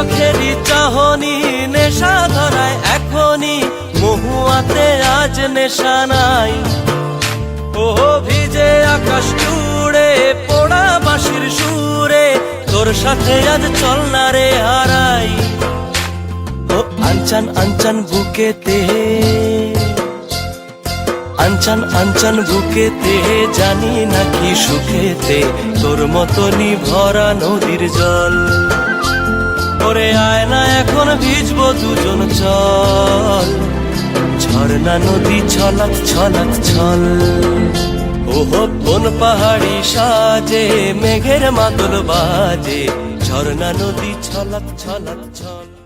চোখেরই চাহনি, নেশা ধরায় এখনই। মহুয়াতে আজ নেশা নাই। ও ভিজে আকাশ চুড়ে পোড়া বাসির সুরে, তোর সাথে আজ চল না রে হারাই। ও আঞ্চান আঞ্চান বুকেতে আঞ্চান আঞ্চান বুকেতে, জানি নাকি সুখেতে, তোর মতনই ভরা নদীর জল। ওরে আয় না এখন ভিজবো দুজন চল। ঝর্ণা, নদী ছলক ছলক ছল। ওহো কোন পাহাড়ি সাজে, মেঘের মাদল বাজে। ঝর্ণা, নদী ছলক ছলক ছল।